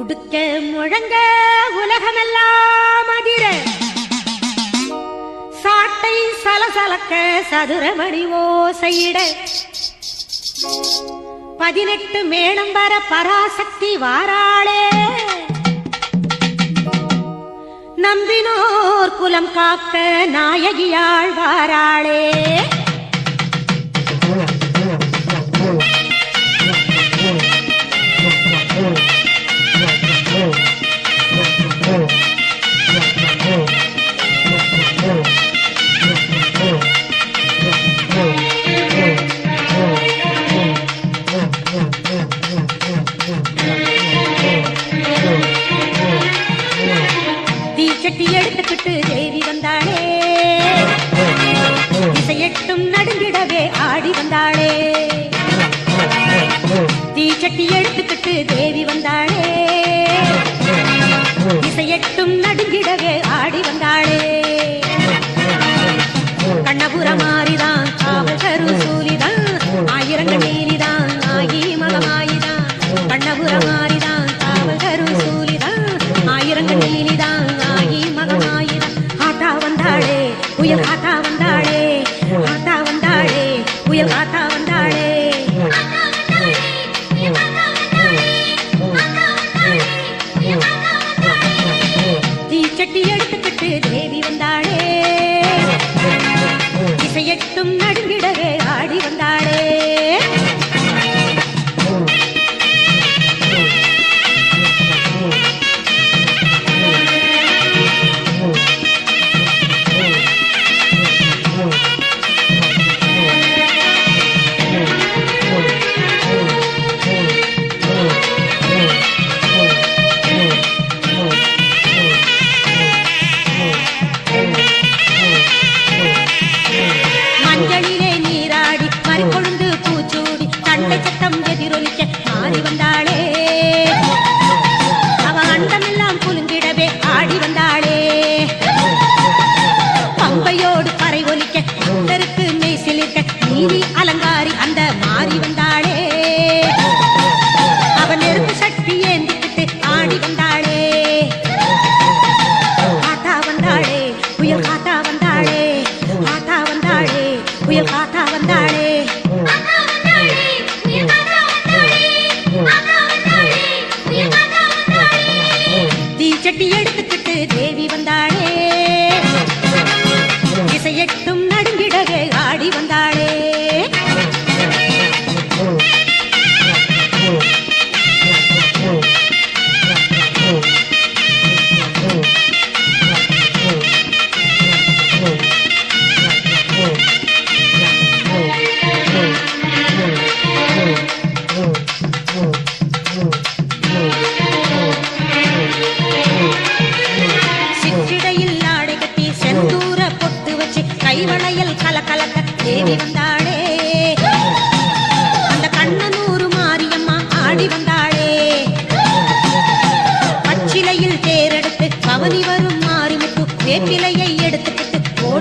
உடுக்க முழங்க உலகமெல்லாம் அதிர. சாட்டை சலசலக்க சதுரமணி ஓசையிட. பதினெட்டு மேளம் வர பராசக்தி வாராளே. நம்பினோர் குலம் காக்க நாயகியாள் வாராளே. இசையட்டும் நடுங்கிடவே ஆடி வந்தாளே. தீச்சட்டி எடுத்துக்கிட்டு தேவி வந்தாளே. இசையட்டும் நடுங்கிடவே ஆடி வந்தாளே.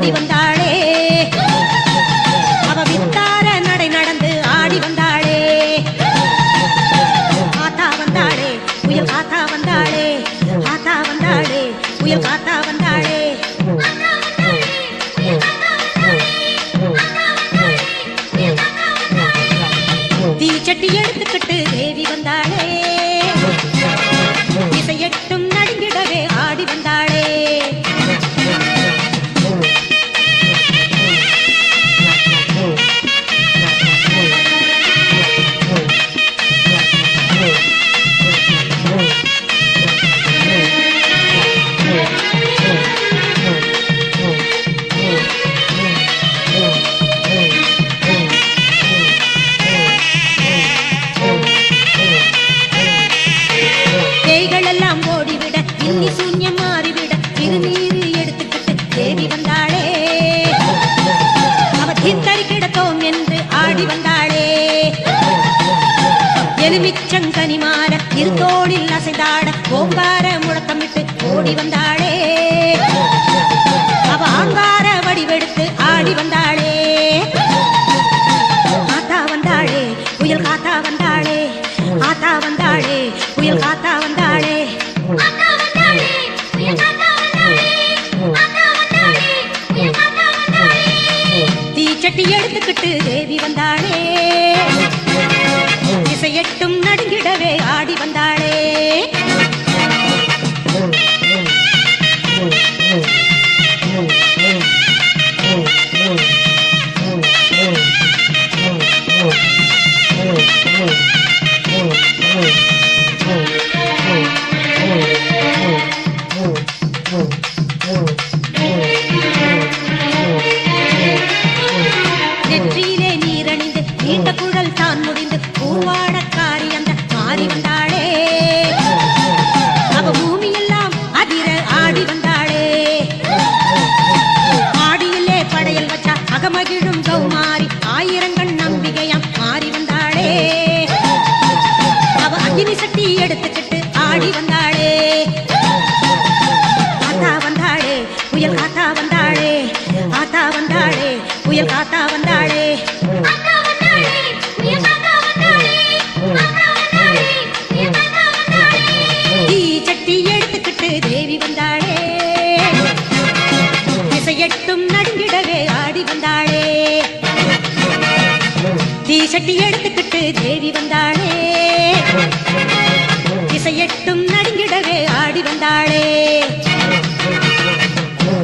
đi bên நீ சூன்யம் மாறிவிட திருநீர் எடுத்துக்கிட்டு தேவி வந்தாளே. அவ தித்தறி கிடத்தோம் என்று ஆடி வந்தாளே. எலுமிச்சங்கனி மாற இருத்தோடில் அசைந்தாட ஓம்பார முழக்கமிட்டு ஓடி வந்தாளே. அவ ஆங்கார வடிவெடுத்து ஆடி வந்தாள். எடுத்துக்கிட்டு எட்டும் நடுங்கிடவே ஆடி வந்தாளே. தீ எடுத்துக்கிட்டு தேவி வந்தாளே. இசையட்டும் நடுங்கிடவே ஆடி வந்தாளே.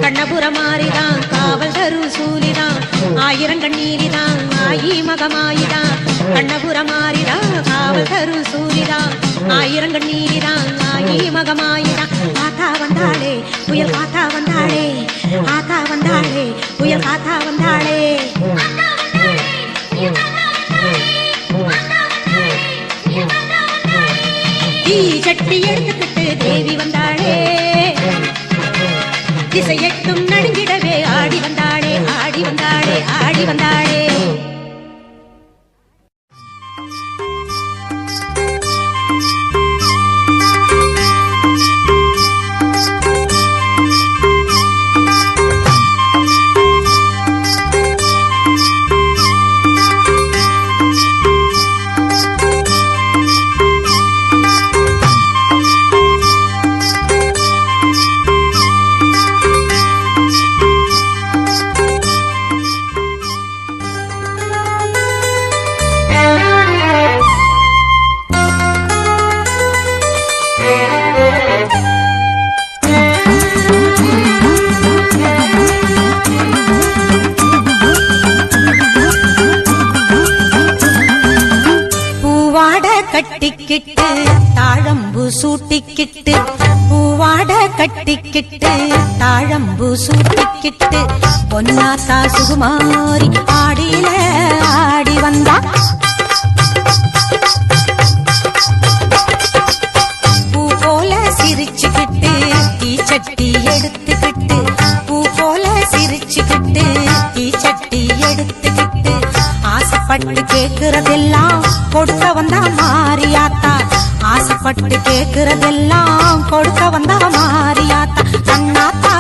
கண்ணபுர மாறிதான் காவல் தரு சூலிதான் ஆயிரங்கண்ணீரிதான் ஆயி மகமாயிதான். கண்ணபுர மாறிதான் காவல் தரும் சூலிதான் ஆயிரம் கண்ணீரிதான் ஆயி மகமாயிதான் ஆத்தா வந்தாளே புயல் காத்தா வந்தாளே ஆத்தா வந்தாளே புயல் காத்தா வந்தாளே. தீ சட்டி எடுத்துக்கிட்டு தேவி வந்தாளே. திசையட்டும் நடுங்கிடவே ஆடி வந்தாளே ஆடி வந்தாளே ஆடி வந்தாளே. சுத்திக்கிட்டு பூவாட கட்டிக்கிட்டு தாழம்பு சூட்டிக்கிட்டு பொன்னாத்தா சுகுமாரி ஆடியில ஆடி வந்தா. பூ போல சிரிச்சுக்கிட்டு தீச்சட்டி எடுத்துக்கிட்டு பூ போல சிரிச்சுக்கிட்டு தீச்சட்டி எடுத்துக்கிட்டு ஆசைப்பட்டு கேட்கறதெல்லாம் கொடுக்க வந்தா மாறியாத்தா ஆசைப்பட்டு கேக்குறதெல்லாம் கொடுக்க வந்தா மாறியாத்தா கண்ணாத்தா.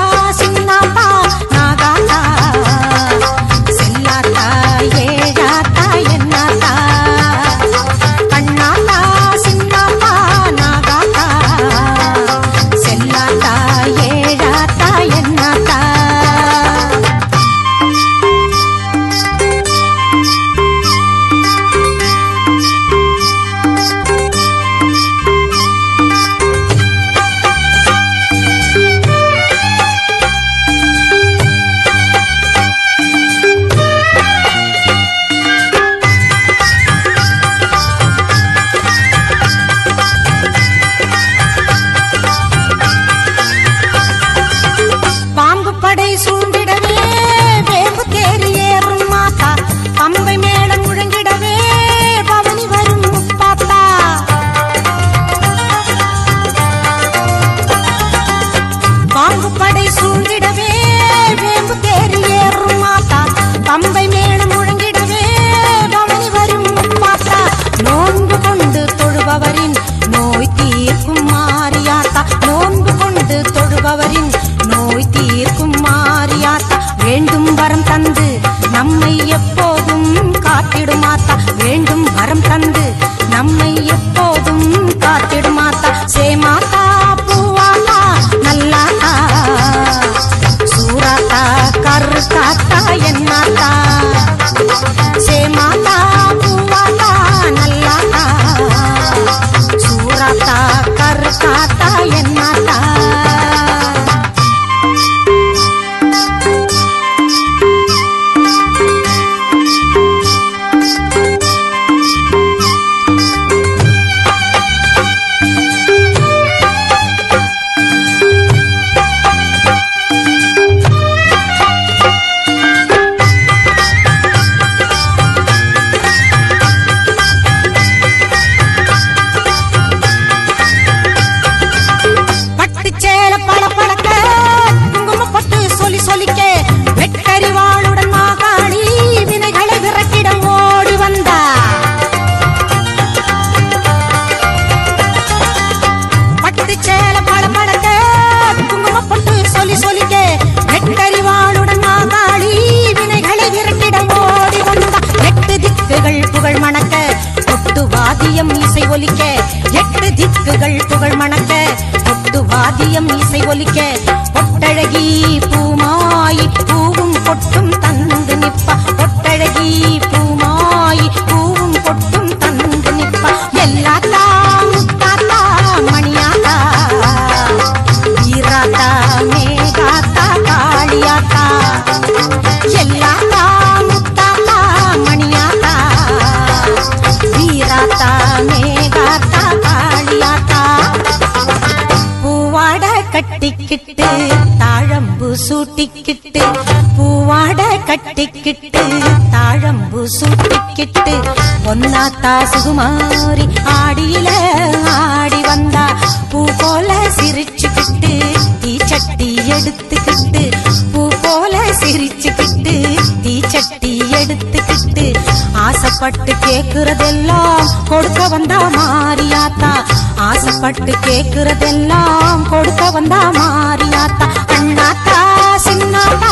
கட்டிக்கிட்டு தாழம்பு சூட்டிக்கிட்டு பூவாட கட்டிக்கிட்டு தாழம்பு சூட்டிக்கிட்டு பொன்னாத்தா சுகுமாரி ஆடியில ஆடி வந்தா பூ போல சிரிச்சுக்கிட்டு தீச்சட்டி எடுத்துக்கிட்டு ஆசைப்பட்டு கேக்குறதெல்லாம் கொடுக்க வந்தா மாறியாத்தா. ஆசைப்பட்டு கேக்குறதெல்லாம் கொடுக்க வந்தா மாறியாத்தா. அண்ணாத்தா சின்னாத்தா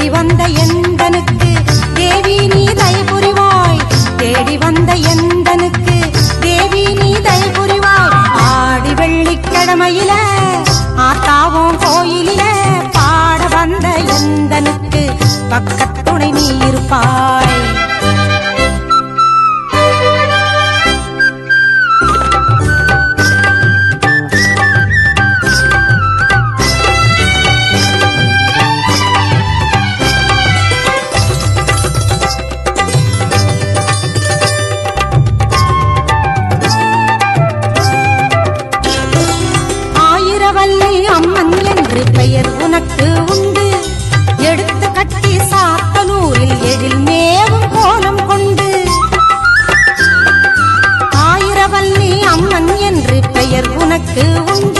தேடி வந்த எந்தனுக்கு? தேவி நீ தய புரிவாய். தேடி வந்த எந்தனுக்கு? தேவி நீ தய புரிவாய். ஆடி வெள்ளிக்கிழமையில ஆத்தாவும் கோயிலில பாட வந்த எந்தனுக்கு? பக்கத்துணை நீ இருப்பாய். 渴望。